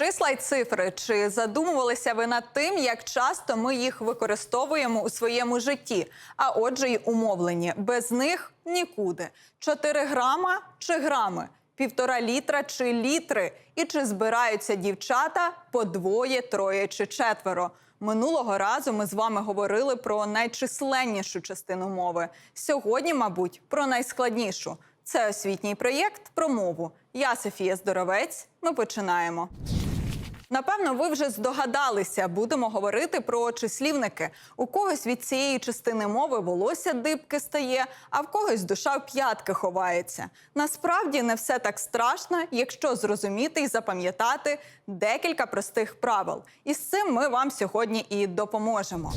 Числа й цифри. Чи задумувалися ви над тим, як часто ми їх використовуємо у своєму житті? А отже, й умовлені. Без них нікуди. 4 грама чи грами, півтора літра чи літри. І чи збираються дівчата по двоє, троє чи четверо? Минулого разу ми з вами говорили про найчисленнішу частину мови. Сьогодні, мабуть, про найскладнішу. Це освітній проєкт про мову. Я Софія Здоровець. Ми починаємо. Напевно, ви вже здогадалися, будемо говорити про числівники. У когось від цієї частини мови волосся дибки стає, а в когось душа в п'ятки ховається. Насправді не все так страшно, якщо зрозуміти і запам'ятати декілька простих правил. І з цим ми вам сьогодні і допоможемо.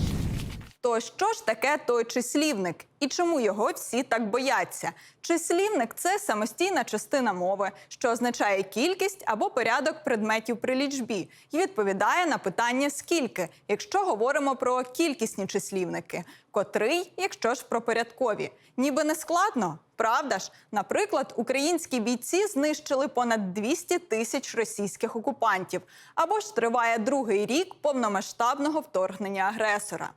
То що ж таке той числівник і чому його всі так бояться? Числівник це самостійна частина мови, що означає кількість або порядок предметів при лічбі, і відповідає на питання скільки, якщо говоримо про кількісні числівники, котрий, якщо ж про порядкові. Ніби не складно, правда ж? Наприклад, українські бійці знищили понад 200 тисяч російських окупантів, або ж триває другий рік повномасштабного вторгнення агресора.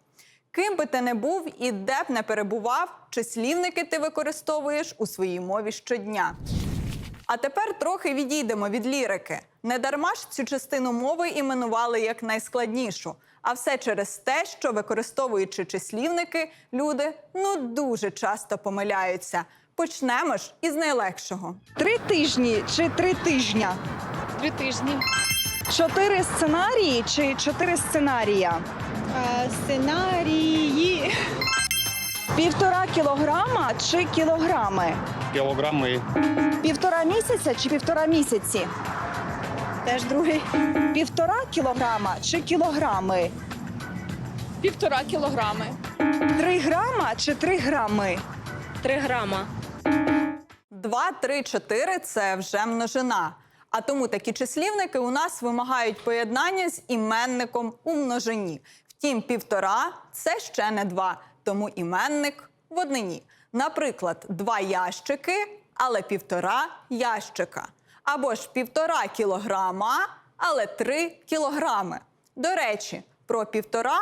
Ким би ти не був і де б не перебував, числівники ти використовуєш у своїй мові щодня. А тепер трохи відійдемо від лірики. Недарма ж цю частину мови іменували як найскладнішу. А все через те, що використовуючи числівники, люди ну дуже часто помиляються. Почнемо ж із найлегшого. Три тижні чи три тижня? Три тижні. Чотири сценарії чи чотири сценарія? Е, Сценарії. Півтора кілограма чи кілограми? кілограми, Півтора місяця чи півтора місяці? Теж другий. Півтора кілограма чи кілограми? Півтора кілограми. Три грама чи три грами? Три грама. 2, 3, 4 – це вже множина. А тому такі числівники у нас вимагають поєднання з іменником у множині. Втім, півтора це ще не два, тому іменник в однині. Наприклад, два ящики, але півтора ящика. Або ж півтора кілограма, але три кілограми. До речі, про півтора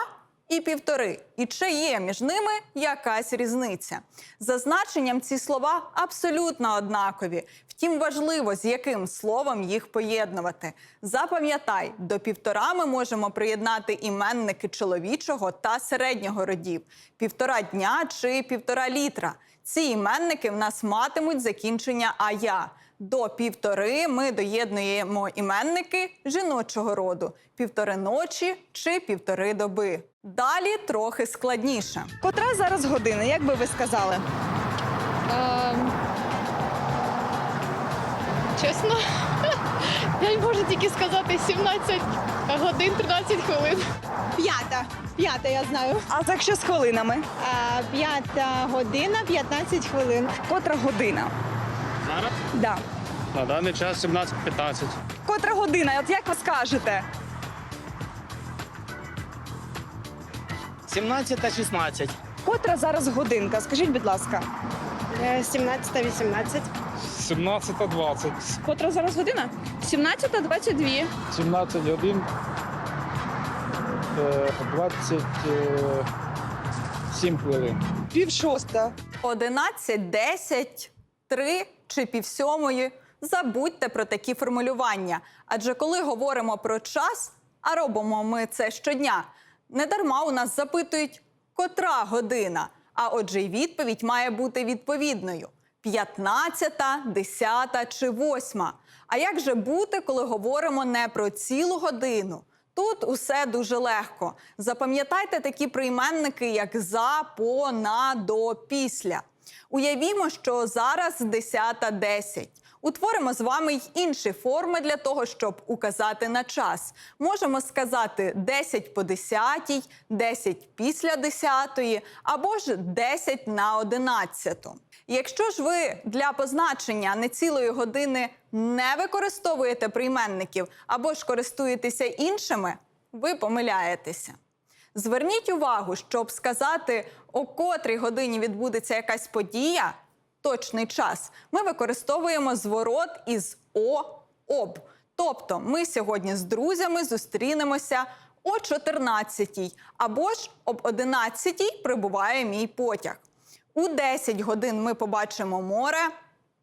і півтори. І чи є між ними якась різниця? За значенням ці слова абсолютно однакові. Втім, важливо, з яким словом їх поєднувати. Запам'ятай, до півтора ми можемо приєднати іменники чоловічого та середнього родів, півтора дня чи півтора літра. Ці іменники в нас матимуть закінчення ая. До півтори ми доєднуємо іменники жіночого роду півтори ночі чи півтори доби. Далі трохи складніше. Котра зараз година, як би ви сказали? Ем, чесно, я можу тільки сказати 17 годин 13 хвилин. П'ята. П'ята, я знаю. А так що з хвилинами? А, п'ята година, 15 хвилин. Котра година? Да. на даний час 17-15. Котра година? От як ви скажете? 17 та 16. Котра зараз годинка? Скажіть, будь ласка. 17 18 17-20. Котра зараз година? 17.22. 17 годин е, 27 хвилин. Пів шоста. 11, 10, 3 чи півсьомої. Забудьте про такі формулювання. Адже коли говоримо про час, а робимо ми це щодня, недарма у нас запитують, котра година. А отже, й відповідь має бути відповідною: 15, 10 чи 8. А як же бути, коли говоримо не про цілу годину? Тут усе дуже легко. Запам'ятайте такі прийменники, як за, по, на, до, після. Уявімо, що зараз 10.10. Утворимо з вами й інші форми для того, щоб указати на час. Можемо сказати 10 по 10, 10 після 10 або ж 10 на 11. Якщо ж ви для позначення нецілої години не використовуєте прийменників або ж користуєтеся іншими, ви помиляєтеся. Зверніть увагу, щоб сказати, о котрій годині відбудеться якась подія, точний час, ми використовуємо зворот із о об. Тобто ми сьогодні з друзями зустрінемося о 14-й або ж об 11-й прибуває мій потяг. У 10 годин ми побачимо море.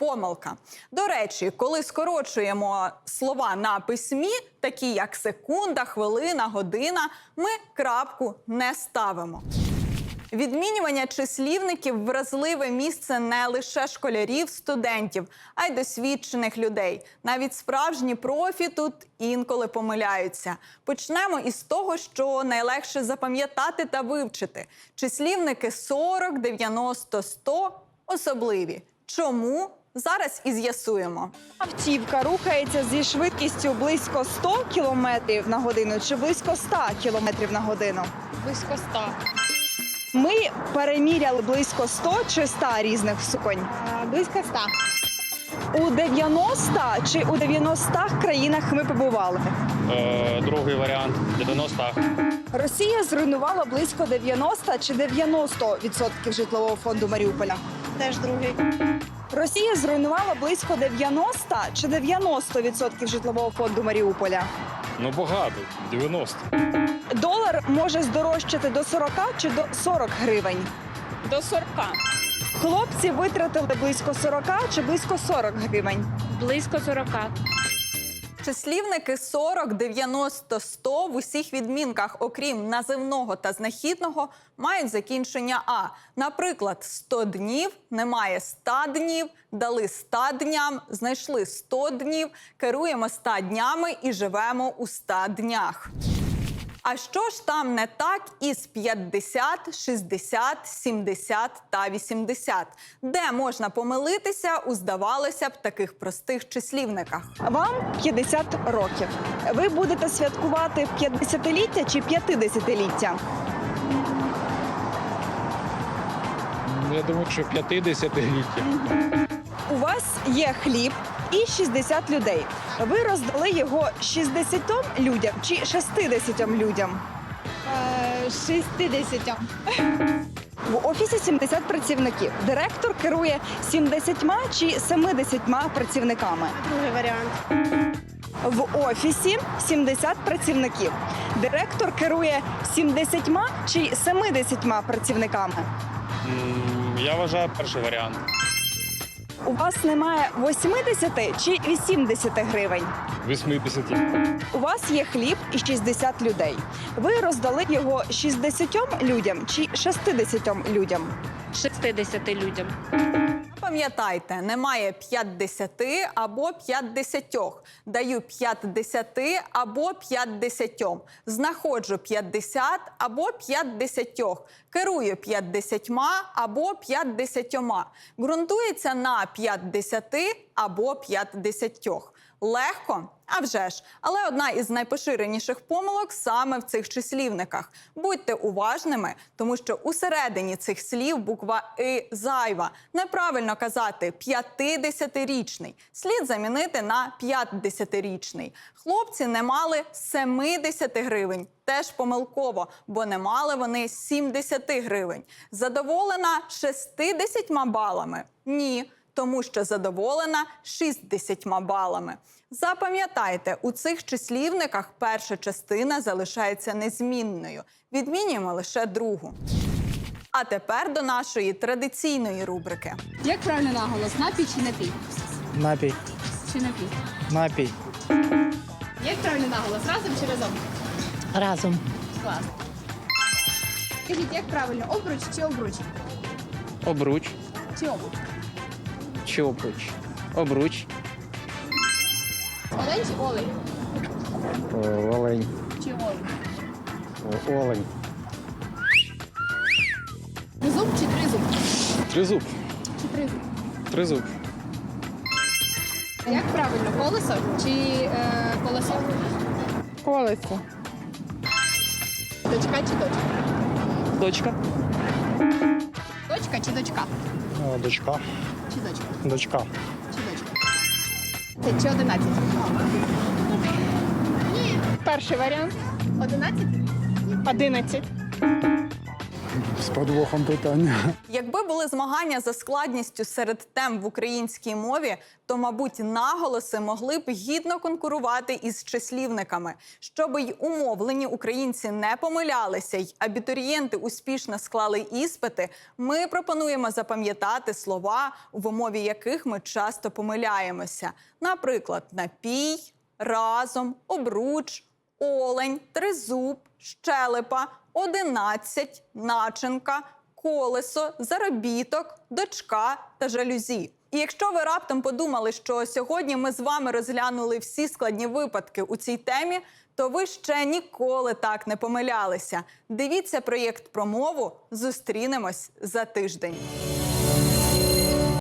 Помилка. До речі, коли скорочуємо слова на письмі, такі як секунда, хвилина, година, ми крапку не ставимо. Відмінювання числівників вразливе місце не лише школярів, студентів, а й досвідчених людей. Навіть справжні профі тут інколи помиляються. Почнемо із того, що найлегше запам'ятати та вивчити. Числівники 40, 90, 100 особливі. Чому? Зараз і з'ясуємо. Автівка рухається зі швидкістю близько 100 км на годину чи близько 100 км на годину. Близько 100. Ми переміряли близько 100 чи 100 різних суконь. А, Близько 100. У 90 чи у 90 країнах ми побували. Е, другий варіант 90 Росія зруйнувала близько 90 чи 90% житлового фонду Маріуполя. Теж другий. Росія зруйнувала близько 90 чи 90% житлового фонду Маріуполя. Ну багато, 90. Долар може здорожчати до 40 чи до 40 гривень. До 40. Хлопці витратили близько 40 чи близько 40 гривень. Близько 40. Числівники 40, 90, 100 в усіх відмінках, окрім називного та знахідного, мають закінчення А. Наприклад, 100 днів немає 100 днів, дали 100 дням, знайшли 100 днів, керуємо 100 днями і живемо у 100 днях. А що ж там не так із 50, 60, 70 та 80? Де можна помилитися у здавалося б таких простих числівниках? Вам 50 років. Ви будете святкувати 50-ліття чи 50-ліття? Я думаю, що 50-ліття. У вас є хліб і 60 людей. Ви роздали його 60 людям чи 60 людям? Е, 60. В офісі 70 працівників. Директор керує 70 чи 70 працівниками. Другий варіант. В офісі 70 працівників. Директор керує 70 чи 70 працівниками. М, Я вважаю перший варіант. У вас немає 80 чи 80 гривень. 80. У вас є хліб і 60 людей. Ви роздали його 60 людям чи 60 людям. 60 людям. Пам'ятайте, немає 50 або 50. Даю 50 або 50. Знаходжу 50 або 50. Керую 50 або 50. Ґрунтується на 50 або 50. Легко? А вже ж. Але одна із найпоширеніших помилок саме в цих числівниках. Будьте уважними, тому що усередині цих слів буква «и» зайва. Неправильно казати 50-річний. Слід замінити на 50-річний. Хлопці не мали 70 гривень. Теж помилково, бо не мали вони 70 гривень. Задоволена 60 балами? Ні тому що задоволена 60 балами. Запам'ятайте, у цих числівниках перша частина залишається незмінною. Відмінюємо лише другу. А тепер до нашої традиційної рубрики. Як правильно наголос? Напій чи напій? Напій. Чи напій? Напій. Як правильно наголос? Разом чи разом? Разом. Клас. Скажіть, як правильно? Обруч чи обруч? Обруч. Чи обруч? Чи обруч? Обруч. Олень чи олень? Олень. Чи олень? Олень. Зуб чи тризуб? Тризуб. Чи тризуб? Тризуб. Як правильно? Колесо чи е, колесо? Колесо. Дочка чи дочка? Дочка. Дочка чи дочка? Дочка. Чи дочка? Дочка. Чи дочка? Це чи одинадцять? Перший варіант. Одинадцять? 11. З подвохом питання. Якби були змагання за складністю серед тем в українській мові, то, мабуть, наголоси могли б гідно конкурувати із числівниками. Щоб й умовлені українці не помилялися, й абітурієнти успішно склали іспити. Ми пропонуємо запам'ятати слова, в мові яких ми часто помиляємося. Наприклад, напій, разом, обруч, олень, тризуб, щелепа, одинадцять, начинка, колесо, заробіток, дочка та жалюзі. І якщо ви раптом подумали, що сьогодні ми з вами розглянули всі складні випадки у цій темі, то ви ще ніколи так не помилялися. Дивіться проєкт про мову. Зустрінемось за тиждень.